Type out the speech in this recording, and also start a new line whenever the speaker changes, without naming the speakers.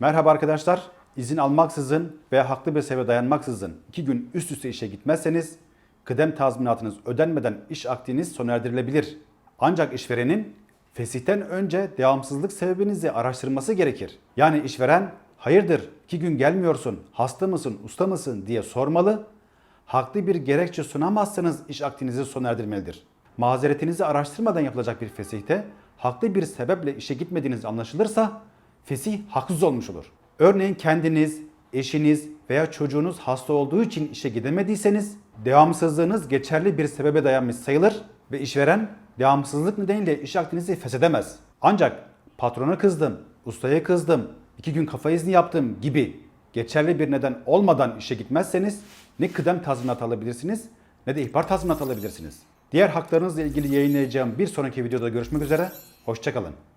Merhaba arkadaşlar. İzin almaksızın veya haklı bir sebebe dayanmaksızın iki gün üst üste işe gitmezseniz kıdem tazminatınız ödenmeden iş akdiniz sona erdirilebilir. Ancak işverenin fesihten önce devamsızlık sebebinizi araştırması gerekir. Yani işveren hayırdır iki gün gelmiyorsun, hasta mısın, usta mısın diye sormalı. Haklı bir gerekçe sunamazsanız iş akdinizi sona erdirmelidir. Mazeretinizi araştırmadan yapılacak bir fesihte haklı bir sebeple işe gitmediğiniz anlaşılırsa fesih haksız olmuş olur. Örneğin kendiniz, eşiniz veya çocuğunuz hasta olduğu için işe gidemediyseniz devamsızlığınız geçerli bir sebebe dayanmış sayılır ve işveren devamsızlık nedeniyle iş akdinizi feshedemez. Ancak patrona kızdım, ustaya kızdım, iki gün kafa izni yaptım gibi geçerli bir neden olmadan işe gitmezseniz ne kıdem tazminatı alabilirsiniz ne de ihbar tazminatı alabilirsiniz. Diğer haklarınızla ilgili yayınlayacağım bir sonraki videoda görüşmek üzere, hoşçakalın.